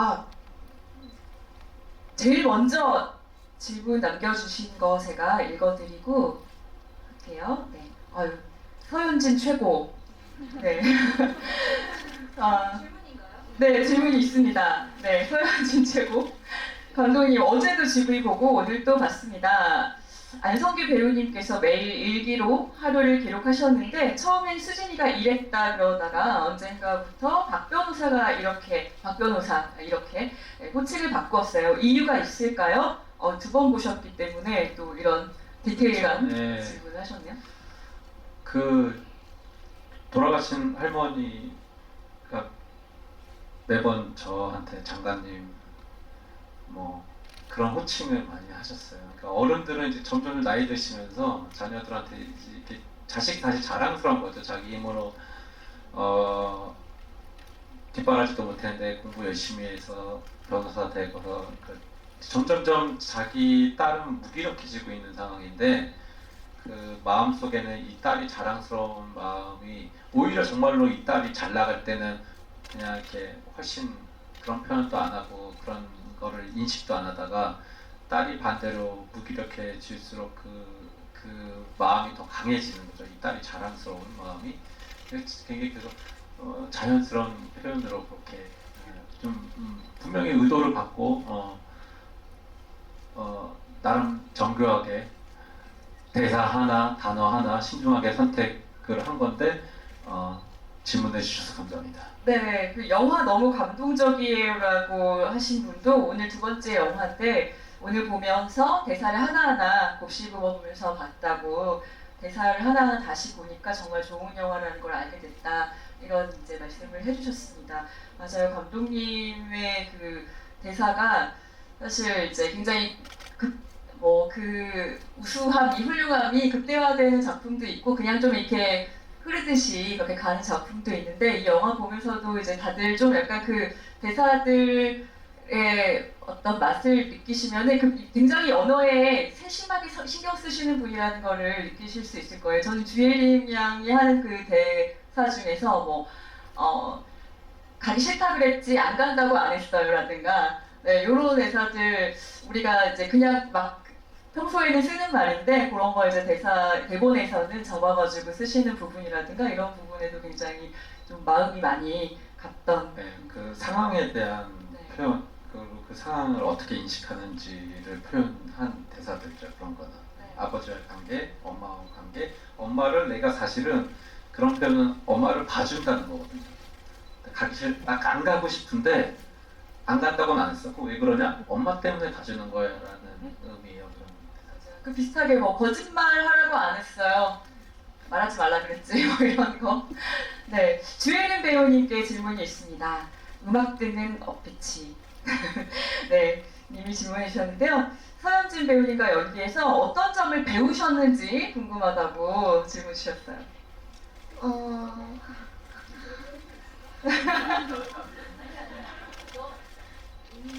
아, 제일 먼저 질문 남겨주신 거 제가 읽어드리고 할게요. 네. 아유, 서윤진 최고. 네. 아, 네, 질문이 있습니다. 네, 서현진 최고. 감독님, 어제도 GV 보고 오늘 또 봤습니다. 안성규 배우님께서 매일 일기로 하루를 기록하셨는데 처음엔 수진이가 이랬다 그러다가 언젠가부터 박 변호사가 이렇게 박 변호사 이렇게 네, 호칭을 바꿨어요. 이유가 있을까요? 어, 두 번 보셨기 때문에 또 이런 디테일한 네. 질문을 하셨네요. 그 돌아가신 할머니가 매번 저한테 장관님 뭐 그런 호칭을 많이 하셨어요. 그러니까 어른들은 이제 점점 나이 드시면서 자녀들한테 이렇게 자식이 다시 자랑스러운 거죠. 자기 힘으로 어 뒷바라지도 못했는데 공부 열심히 해서 변호사 되고서 그 점점점 자기 딸은 무기력해지고 있는 상황인데 그 마음 속에는 이 딸이 자랑스러운 마음이 오히려 정말로 이 딸이 잘 나갈 때는 그냥 이렇게 훨씬 그런 표현도 안 하고 그런 거를 인식도 안 하다가 딸이 반대로 무기력해질수록 그, 그 마음이 더 강해지는 거죠. 이 딸이 자랑스러운 마음이 굉장히 계속 어, 자연스러운 표현으로 그렇게 어, 좀 음, 분명히 의도를 받고 어, 어, 나름 정교하게 대사 하나, 단어 하나 신중하게 선택을 한 건데 어, 질문해 주셔서 감사합니다. 네, 그 영화 너무 감동적이에요라고 하신 분도 오늘 두 번째 영화인데 오늘 보면서 대사를 하나하나 곱씹어보면서 봤다고 대사를 하나하나 다시 보니까 정말 좋은 영화라는 걸 알게 됐다 이런 이제 말씀을 해주셨습니다. 맞아요, 감독님의 그 대사가 사실 이제 굉장히 뭐그 우수함이 훌륭함이 극대화되는 작품도 있고 그냥 좀 이렇게 흐르듯이 그렇게 가는 작품도 있는데 이 영화 보면서도 이제 다들 좀 약간 그 대사들의 어떤 맛을 느끼시면은 그 굉장히 언어에 세심하게 서- 신경 쓰시는 분이라는 거를 느끼실 수 있을 거예요. 저는 주예림 양이 하는 그 대사 중에서 뭐 어, 가기 싫다 그랬지 안 간다고 안 했어요라든가 네, 요런 대사들 우리가 이제 그냥 막 평소에는 쓰는 말인데 그런 거 이제 대사 대본에서는 적어가지고 쓰시는 부분이라든가 이런 부분에도 굉장히 좀 마음이 많이 갔던 네, 그 상황에 대한 네. 표현 그리고 그 상황을 어떻게 인식하는지를 표현한 대사들이죠 그런 거는 네. 아버지와의 관계, 엄마와 관계, 엄마를 내가 사실은 그런 표현은 엄마를 봐준다는 거거든요. 가기 싫, 나안 가고 싶은데 안 간다고는 안 했었고 왜 그러냐? 엄마 때문에 가주는 거야라는 의미예요. 그 비슷하게 뭐 거짓말 하라고 안 했어요. 말하지 말라 그랬지 뭐 이런 거. 네 주혜린 배우님께 질문이 있습니다. 음악 듣는 어피치. 네 님이 질문해 주셨는데요. 서현진 배우님과 연기에서 어떤 점을 배우셨는지 궁금하다고 질문 주셨어요. 어...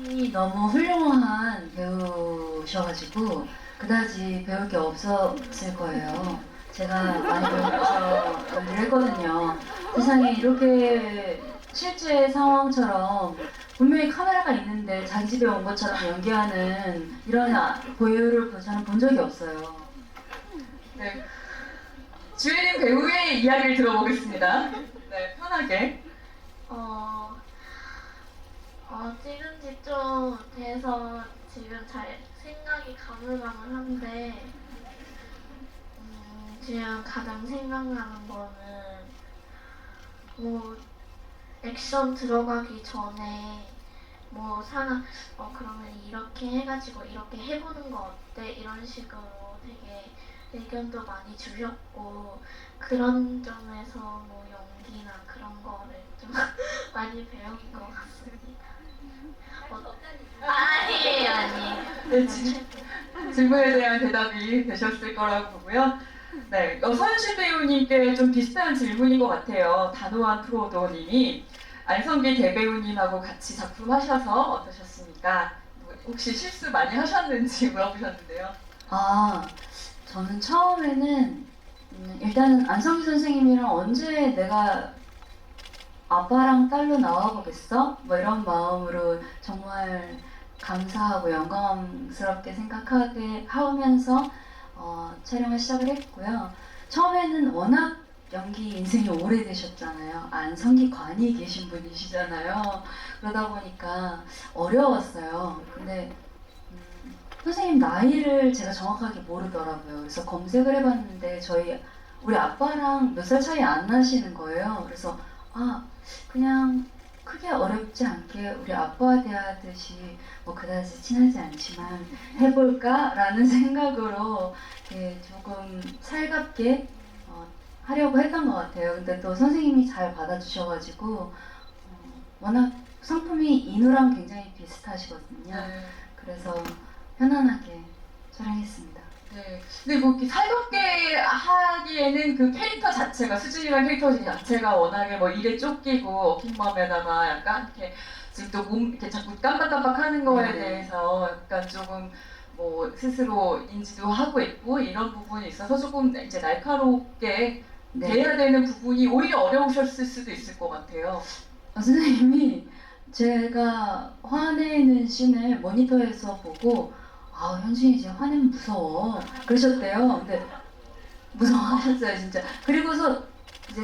이 너무 훌륭한 배우셔가지고 그다지 배울 게 없었을 거예요. 제가 많이 배우면서 연기를 했거든요. 세상에 이렇게 실제 상황처럼 분명히 카메라가 있는데 자기 집에 온 것처럼 연기하는 이런 아- 배우를 저는 본 적이 없어요. 네. 주혜린 배우의 이야기를 들어보겠습니다. 네 편하게. 어... 어, 찍은 지 좀 돼서 지금 잘 생각이 가물가물한데 음, 지금 가장 생각나는 거는 뭐 액션 들어가기 전에 뭐 상황 어 그러면 이렇게 해가지고 이렇게 해보는 거 어때? 이런 식으로 되게 의견도 많이 주셨고 그런 점에서 뭐 연기나 그런 거를 좀 많이 배운 것 같습니다. 어, 아니에요, 아니에요. 네, 지- 질문에 대한 대답이 되셨을 거라고 보고요. 네, 어, 서현신 배우님께 좀 비슷한 질문인 것 같아요. 단호한 프로도님이 안성기 대배우님하고 같이 작품 하셔서 어떠셨습니까? 뭐, 혹시 실수 많이 하셨는지 물어보셨는데요. 아, 저는 처음에는 음, 일단은 안성기 선생님이랑 언제 내가 아빠랑 딸로 나와보겠어? 뭐 이런 마음으로 정말 감사하고 영광스럽게 생각하게 하면서 어, 촬영을 시작을 했고요. 처음에는 워낙 연기 인생이 오래되셨잖아요. 안성기관이 계신 분이시잖아요. 그러다 보니까 어려웠어요. 근데 음, 선생님 나이를 제가 정확하게 모르더라고요. 그래서 검색을 해봤는데 저희 우리 아빠랑 몇 살 차이 안 나시는 거예요. 그래서 아 그냥 크게 어렵지 않게 우리 아빠와 대하듯이 뭐 그다지 친하지 않지만 해볼까라는 생각으로 이렇게 조금 살갑게 어, 하려고 했던 것 같아요. 근데 또 선생님이 잘 받아주셔가지고 어, 워낙 성품이 인우랑 굉장히 비슷하시거든요. 네. 그래서 편안하게 촬영했습니다. 네. 근데 뭐 이렇게 살갑게 하기에는 그 캐릭터 자체가 수진이란 캐릭터 자체가 워낙에 뭐 일에 쫓기고 워킹맘에다가 약간 이렇게 지금 또 몸 이렇게 자꾸 깜빡깜빡하는 거에 네네. 대해서 약간 조금 뭐 스스로 인지도 하고 있고 이런 부분이 있어서 조금 이제 날카롭게 네. 돼야 되는 부분이 오히려 어려우셨을 수도 있을 것 같아요. 어, 선생님이 제가 화내는 씬을 모니터에서 보고 아 현진이 이제 화내면 무서워 그러셨대요. 근데 무서워하셨어요 진짜. 그리고서 이제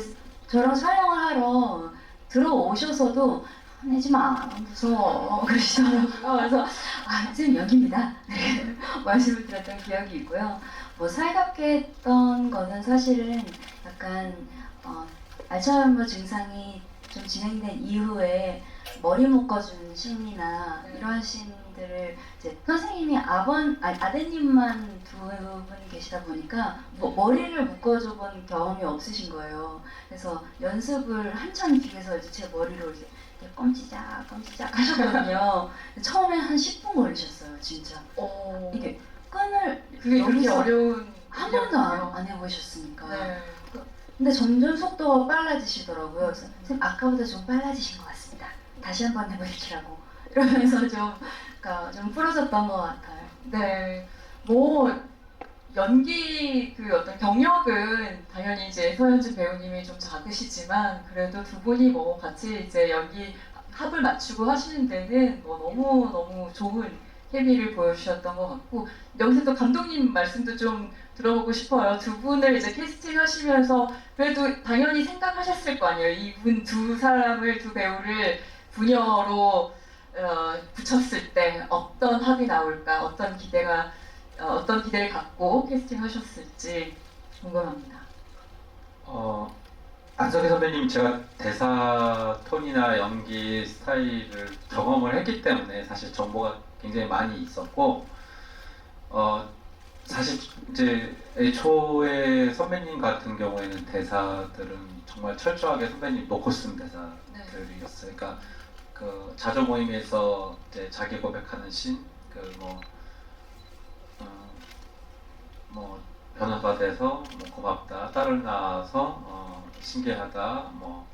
저랑 촬영을 하러 들어오셔서도 화내지 마 무서워 그러시더라고요. 그래서 아 지금 여기입니다. 네, 말씀을 드렸던 기억이 있고요. 뭐 살갑게 했던 거는 사실은 약간 어, 알츠하이머 증상이 좀 진행된 이후에 머리 묶어주는 씬이나 네. 이런 씬들을 이제 선생님이 아번 아, 아드님만 두 분이 계시다 보니까 뭐 머리를 묶어줘본 경험이 없으신 거예요. 그래서 연습을 한참 뒤에서 이제 제 머리로 이렇게 껌치작 껌치작 하셨거든요. 처음에 한 10분 걸리셨어요, 진짜. 어, 이게 끈을 그게 그렇게 어려운 한 번도 안. 안 해보셨으니까. 네. 근데 점점 속도가 빨라지시더라고요. 그래서 선생님 아까보다 좀 빨라지신 것 같습니 다. 다시 한 번 해보시라고 이러면서 좀, 그러니까 좀 풀어졌던 것 같아요. 네, 뭐 연기 그 어떤 경력은 당연히 이제 서현진 배우님이 좀 작으시지만 그래도 두 분이 뭐 같이 이제 연기 합을 맞추고 하시는 데는 뭐 너무 너무 좋은 케미를 보여주셨던 것 같고 여기서 또 감독님 말씀도 좀 들어보고 싶어요. 두 분을 이제 캐스팅 하시면서 그래도 당연히 생각하셨을 거 아니에요. 이분 두 사람을 두 배우를 부녀로 어, 붙였을 때 어떤 합이 나올까, 어떤 기대가 어, 어떤 기대를 갖고 캐스팅하셨을지 궁금합니다. 어, 안석희 선배님 제가 대사 톤이나 연기 스타일을 경험을 했기 때문에 사실 정보가 굉장히 많이 있었고 어, 사실 이제 애초에 선배님 같은 경우에는 대사들은 정말 철저하게 선배님 놓고 쓴 대사들이었어요. 그러니까 그 자조 모임에서 이제 자기 고백하는 씬, 그뭐 어, 뭐 변호사 돼서 뭐 고맙다, 딸을 낳아서 어, 신기하다, 뭐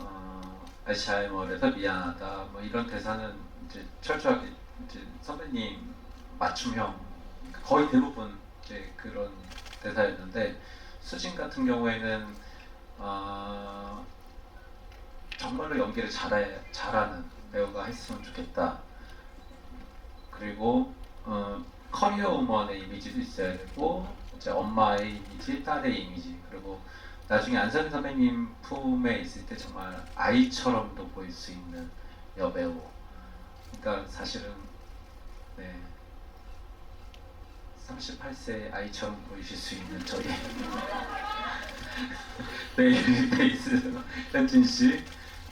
어, 알츠하이머에서 미안하다, 뭐 이런 대사는 이제 철저하게 이제 선배님 맞춤형 거의 대부분 이제 그런 대사였는데 수진 같은 경우에는 어, 정말로 연기를 잘해, 잘하는 배우가 했으면 좋겠다. 그리고 어, 커리어 우먼의 이미지도 있어야 되고 이제 엄마의 이미지, 딸의 이미지 그리고 나중에 안성희 선배님 품에 있을 때 정말 아이처럼도 보일 수 있는 여배우. 그러니까 사실은 네 38세 아이처럼 보이실 수 있는 저희 네일 베이스 현진 씨.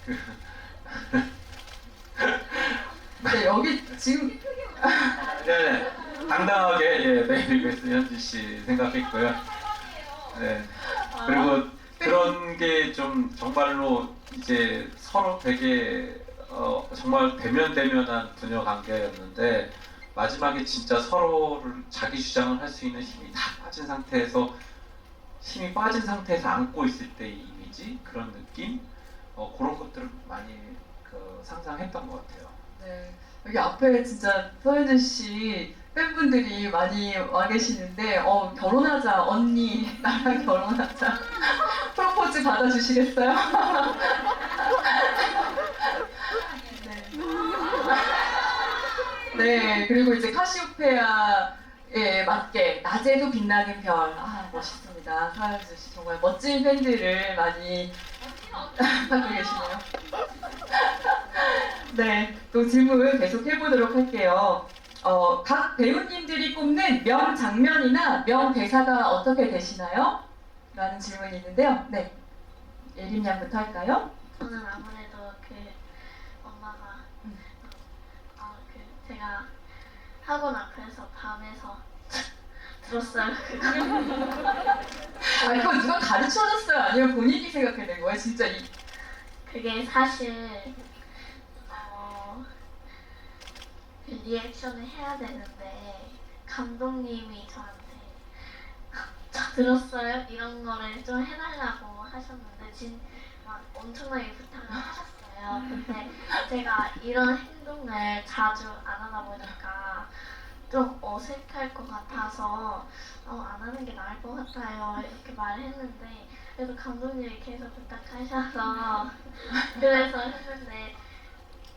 그, 네, 여기 지금 네, 당당하게 예, 네일 베이스 현진 씨 생각했고요. 네. 그리고 그런 게 좀 정말로 이제 서로 되게 어, 정말 대면 대면한 부녀 관계였는데 마지막에 진짜 서로를 자기 주장을 할 수 있는 힘이 다 빠진 상태에서 힘이 빠진 상태에서 안고 있을 때의 이미지 그런 느낌 어, 그런 것들을 많이 그 상상했던 것 같아요. 네. 여기 앞에 진짜 서현진 씨 팬분들이 많이 와 계시는데 어, 결혼하자 언니 나랑 결혼하자 프로포즈 받아주시겠어요? 네. 네 그리고 이제 카시오페아에 맞게 낮에도 빛나는 별 아 멋있습니다 서현진 씨 정말 멋진 팬들을 많이 갖고 계시네요. 네, 또 질문 계속 해보도록 할게요. 어, 각 배우님들이 꼽는 명 장면이나 명 대사가 어떻게 되시나요? 라는 질문이 있는데요. 네, 예림 양부터 할까요? 저는 아무래도 그 엄마가 음. 아 그 제가 학원 앞에서 밤에서 들었어요. 아, 이거 누가 가르쳐줬어요? 아니면 본인이 생각해낸 거예요? 진짜 이, 그게 사실 어, 그 리액션을 해야 되는데 감독님이 저한테 저 들었어요? 이런 거를 좀 해달라고 하셨는데 진, 막 엄청나게 부탁을 하셨어요. 근데 제가 이런 행동을 자주 안 하다 보니까 좀 어색할 것 같아서 어, 안 하는 게 나을 것 같아요. 이렇게 말했는데 그래도 감독님이 계속 부탁하셔서 그래서 했는데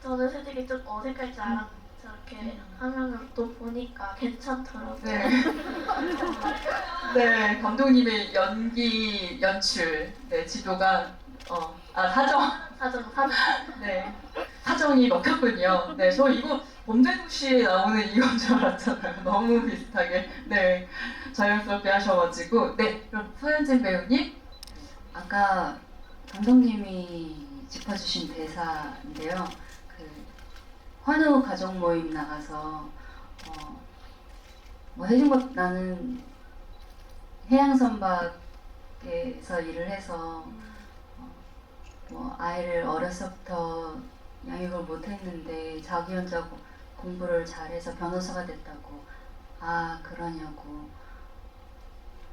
저는 솔직히 좀 어색할 줄 알았는데 저렇게 하면은 또 보니까 괜찮더라고요. 네. 네, 감독님의 연기, 연출, 네, 지도가, 어, 아, 사정, 사정 사정 네, 사정이 먹혔군요. 네, 저 이거 범죄도시에 나오는 이건 줄 알았잖아요. 너무 비슷하게, 네, 자연스럽게 하셔가지고, 네, 그럼 서현진 배우님, 아까 감독님이 짚어주신 대사인데요. 그 환우 가족 모임 나가서 어, 뭐 해준 것 나는 해양 선박에서 일을 해서 어, 뭐 아이를 어려서부터 양육을 못했는데 자기 혼자 고- 공부를 잘해서 변호사가 됐다고. 아 그러냐고.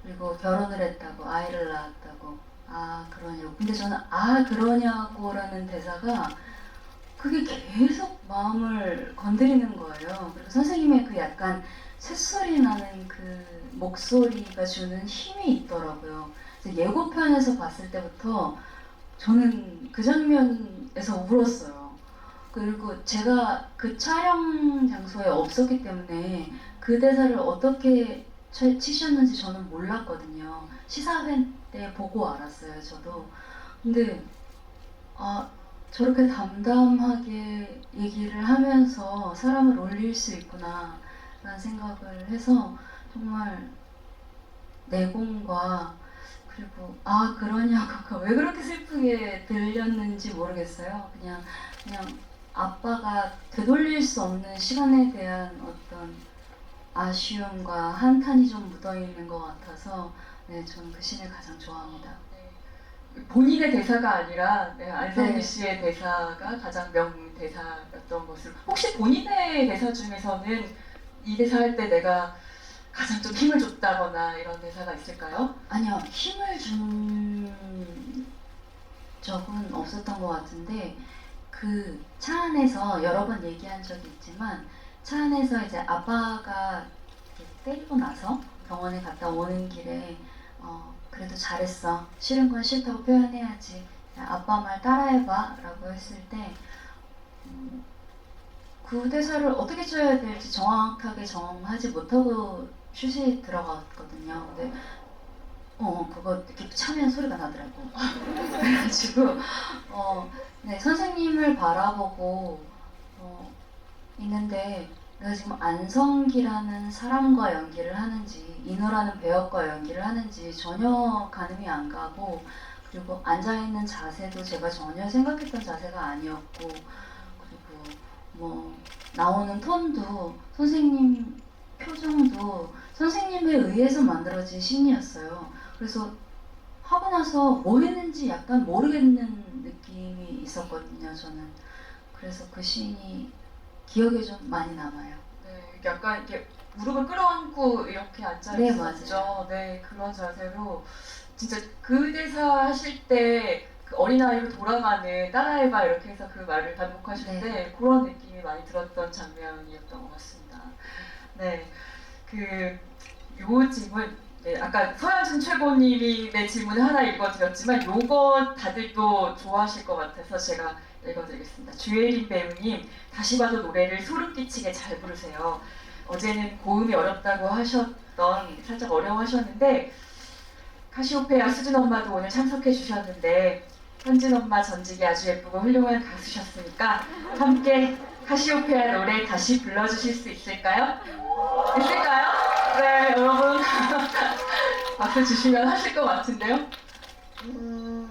그리고 결혼을 했다고 아이를 낳았다고. 아 그러냐고. 근데 저는 아 그러냐고라는 대사가 그게 계속 마음을 건드리는 거예요. 그리고 선생님의 그 약간 쇳소리 나는 그 목소리가 주는 힘이 있더라고요. 예고편에서 봤을 때부터 저는 그 장면에서 울었어요 그리고 제가 그 촬영 장소에 없었기 때문에 그 대사를 어떻게 쳐- 치셨는지 저는 몰랐거든요. 시사회 때 보고 알았어요, 저도. 근데, 아, 저렇게 담담하게 얘기를 하면서 사람을 올릴 수 있구나, 라는 생각을 해서 정말 내공과 그리고 아 그러냐고가 왜 그렇게 슬프게 들렸는지 모르겠어요. 그냥 그냥 아빠가 되돌릴 수 없는 시간에 대한 어떤 아쉬움과 한탄이 좀 묻어 있는 것 같아서 네 저는 그 씬을 가장 좋아합니다. 네, 본인의 대사가 아니라 네, 안성기 네. 씨의 대사가 가장 명 대사였던 것을 혹시 본인의 대사 중에서는 이 대사 할 때 내가 가장 좀 힘을 줬다거나 이런 대사가 있을까요? 아니요 힘을 준 적은 없었던 것 같은데 그 차 안에서 여러 번 얘기한 적이 있지만 차 안에서 이제 아빠가 때리고 나서 병원에 갔다 오는 길에 어, 그래도 잘했어 싫은 건 싫다고 표현해야지 아빠 말 따라해봐 라고 했을 때 음, 그 대사를 어떻게 써야 될지 정확하게 정하지 못하고 슛이 들어갔거든요. 근데 어 그거 이렇게 차면 소리가 나더라고. 그래가지고 어 네, 선생님을 바라보고 어, 있는데 내가 지금 안성기라는 사람과 연기를 하는지 인호라는 배역과 연기를 하는지 전혀 가늠이 안 가고 그리고 앉아 있는 자세도 제가 전혀 생각했던 자세가 아니었고 그리고 뭐 나오는 톤도 선생님 표정도 선생님에 의해서 만들어진 신이었어요. 그래서 하고 나서 뭐 했는지 약간 모르겠는 느낌이 있었거든요, 저는. 그래서 그 시인이 기억에 좀 많이 남아요. 네, 약간 이렇게 무릎을 끌어안고 이렇게 앉아 네, 있었죠. 네, 그런 자세로 진짜 그 대사 하실 때 그 어린아이로 돌아가는 따라해봐 이렇게 해서 그 말을 반복하실 네. 때 그런 느낌이 많이 들었던 장면이었던 것 같습니다. 네, 그요 질문 네, 아까 서현진 최고님의 질문을 하나 읽어드렸지만 요거 다들 또 좋아하실 것 같아서 제가 읽어드리겠습니다. 주예린 배우님 다시 봐도 노래를 소름 끼치게 잘 부르세요. 어제는 고음이 어렵다고 하셨던 살짝 어려워하셨는데 카시오페아 수진 엄마도 오늘 참석해 주셨는데 현진 엄마 전직이 아주 예쁘고 훌륭한 가수셨으니까 함께 카시오페아 노래 다시 불러주실 수 있을까요? 있을까요? 네 여러분 박수 주시면 하실 것 같은데요. 음,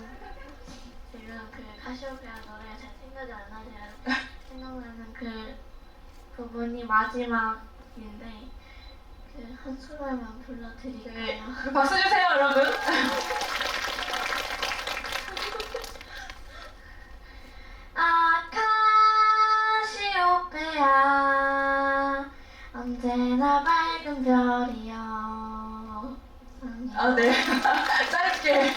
지금 그 카시오페아 노래가 잘 생각이 안 나요. 생각나는 그 부분이 마지막인데 그 한 소절만 불러드릴까요? 네, 박수 주세요 여러분. 아, 네. 짧게.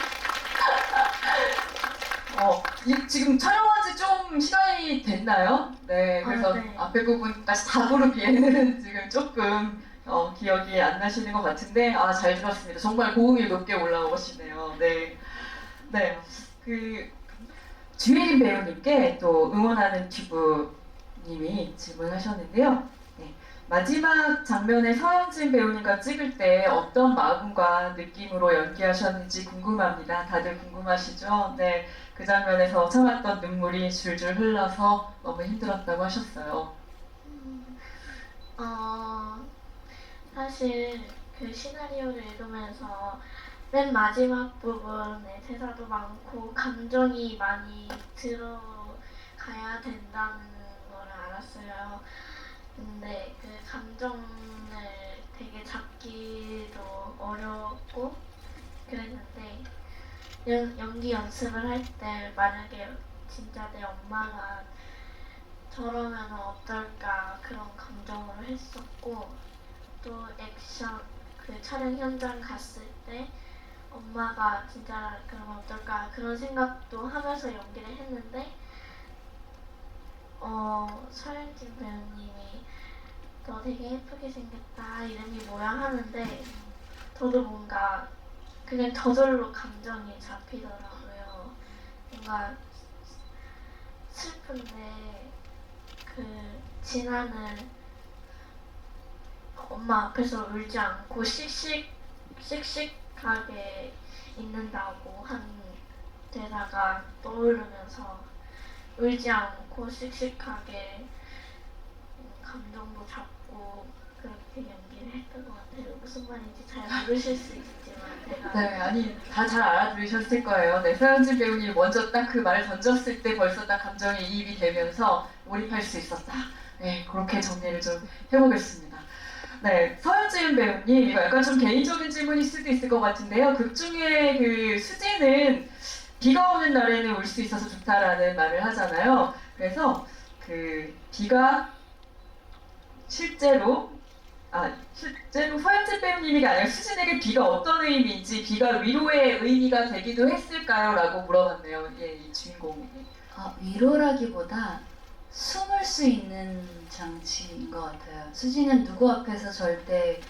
어, 이, 지금 촬영한 지 좀 시간이 됐나요? 네, 그래서 아, 네. 앞에 부분까지 다 부르기에는 지금 조금 어, 기억이 안 나시는 것 같은데, 아, 잘 들었습니다. 정말 고음이 높게 올라오시네요. 네. 네. 그, 주혜린 배우님께 또 응원하는 튜브님이 질문하셨는데요. 네. 마지막 장면에 서현진 배우님과 찍을 때 어떤 마음과 느낌으로 연기하셨는지 궁금합니다. 다들 궁금하시죠? 네, 그 장면에서 참았던 눈물이 줄줄 흘러서 너무 힘들었다고 하셨어요. 어, 사실 그 시나리오를 읽으면서 맨 마지막 부분에 대사도 많고 감정이 많이 들어가야 된다는 걸 알았어요. 감정을 되게 잡기도 어렵고 그랬는데 연, 연기 연습을 할 때 만약에 진짜 내 엄마가 저러면 어떨까 그런 감정으로 했었고 또 액션 그 촬영 현장 갔을 때 엄마가 진짜 그러면 어떨까 그런 생각도 하면서 연기를 했는데 어 서현진 배우님이 너 되게 예쁘게 생겼다 이름이 뭐야 하는데 저도 뭔가 그냥 저절로 감정이 잡히더라고요. 뭔가 슬픈데 그 진아는 엄마 앞에서 울지 않고 씩씩 씩씩하게 있는다고 한 대사가 떠오르면서 울지 않고 씩씩하게 음, 감정도 잡고 그렇게 연기를 했던 것 같아요. 무슨 말인지 잘 모르실 수 있지만 제가 네, 아니 다 잘 알아들으셨을 거예요. 네, 서현진 배우님이 먼저 딱 그 말을 던졌을 때 벌써 딱 감정이 이입이 되면서 몰입할 수 있었다. 네, 그렇게 정리를 좀 해보겠습니다. 네, 서현진 배우님 약간 좀 개인적인 질문일 수도 있을 것 같은데요. 극 중에 그 수지는 비가 오는 날에는 울 수 있어서 좋다라는 말을 하잖아요. 그래서 그 비가 실제로 아 실제로 서현진 배우님이 아니라 수진에게 비가 어떤 의미인지 비가 위로의 의미가 되기도 했을까요? 라고 물어봤네요. 예, 이 주인공이. 아, 위로라기보다 숨을 수 있는 장치인 것 같아요. 수지는 누구 앞에서 절대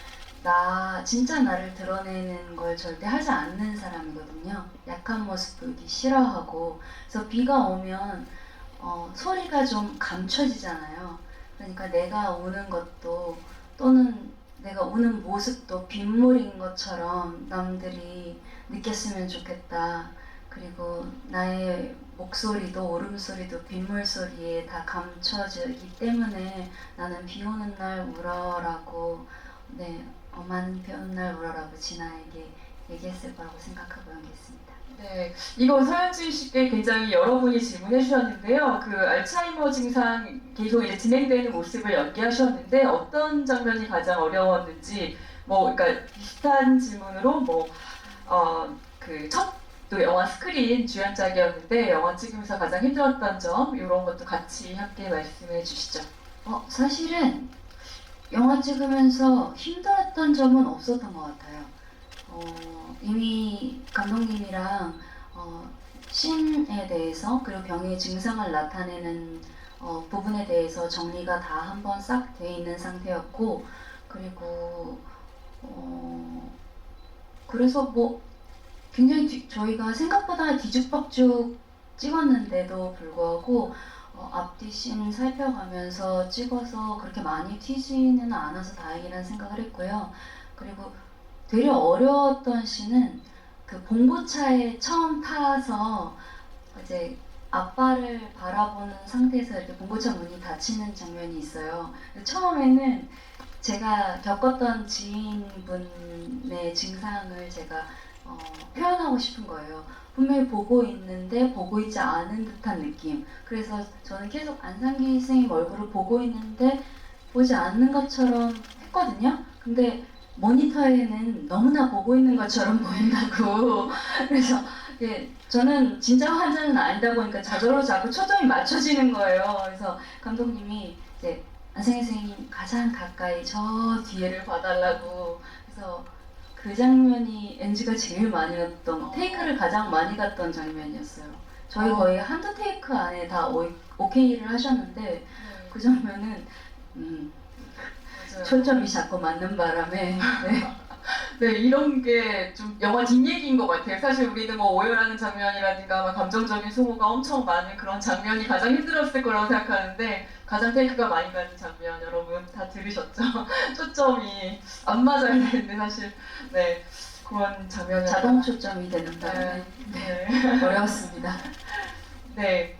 나 진짜 나를 드러내는 걸 절대 하지 않는 사람이거든요. 약한 모습 보이기 싫어하고 그래서 비가 오면 어, 소리가 좀 감춰지잖아요. 그러니까 내가 우는 것도 또는 내가 우는 모습도 빗물인 것처럼 남들이 느꼈으면 좋겠다. 그리고 나의 목소리도 울음소리도 빗물 소리에 다 감춰지기 때문에 나는 비 오는 날 울어라고 네 엄한 비 오는 날 울어라고 진아에게 얘기했을 거라고 생각하고 연기했습니다. 네, 이거 서현진 씨께 굉장히 여러분이 질문해 주셨는데요. 그 알츠하이머 증상 계속 이제 진행되는 모습을 연기하셨는데 어떤 장면이 가장 어려웠는지 뭐 그러니까 비슷한 질문으로 뭐, 뭐어그첫 영화 스크린 주연작이었는데 영화 찍으면서 가장 힘들었던 점 이런 것도 같이 함께 말씀해 주시죠. 어 사실은 영화 찍으면서 힘들었던 점은 없었던 것 같아요. 어, 이미 감독님이랑 어, 씬에 대해서 그리고 병의 증상을 나타내는 어, 부분에 대해서 정리가 다 한번 싹 돼 있는 상태였고 그리고 어, 그래서 뭐 굉장히 뒤- 저희가 생각보다 뒤죽박죽 찍었는데도 불구하고 어, 앞뒤 씬 살펴가면서 찍어서 그렇게 많이 튀지는 않아서 다행이라는 생각을 했고요. 그리고 되려 어려웠던 씬은 그 봉고차에 처음 타서 이제 아빠를 바라보는 상태에서 이렇게 봉고차 문이 닫히는 장면이 있어요. 처음에는 제가 겪었던 지인분의 증상을 제가 어, 표현하고 싶은 거예요. 분명히 보고 있는데 보고 있지 않은 듯한 느낌. 그래서 저는 계속 안상기 선생님 얼굴을 보고 있는데 보지 않는 것처럼 했거든요. 근데 모니터에는 너무나 보고 있는 것처럼 보인다고. 그래서 이게 저는 진짜 환자는 아니다 보니까 저절로 자꾸 초점이 맞춰지는 거예요. 그래서 감독님이 이제 안상희 선생님 가장 가까이 저 뒤에를 봐달라고 그래서 그 장면이 NG가 제일 많이 갔던 테이크를 가장 많이 갔던 장면이었어요. 저희 어. 거의 한두 테이크 안에 다 오, 오케이를 하셨는데 네, 그 장면은 음, 초점이 자꾸 맞는 바람에 네. 네, 이런 게 좀 영화 뒷얘기인 것 같아요. 사실 우리는 뭐 오열하는 장면이라든가 막 감정적인 소모가 엄청 많은 그런 장면이 가장 힘들었을 거라고 생각하는데 가장 테이크가 많이 가는 장면 여러분 다 들으셨죠? 초점이 안 맞아야 되는데 사실 네 그런 장면이 자동 초점이 되는 바람에 네, 네. 어려웠습니다. 네.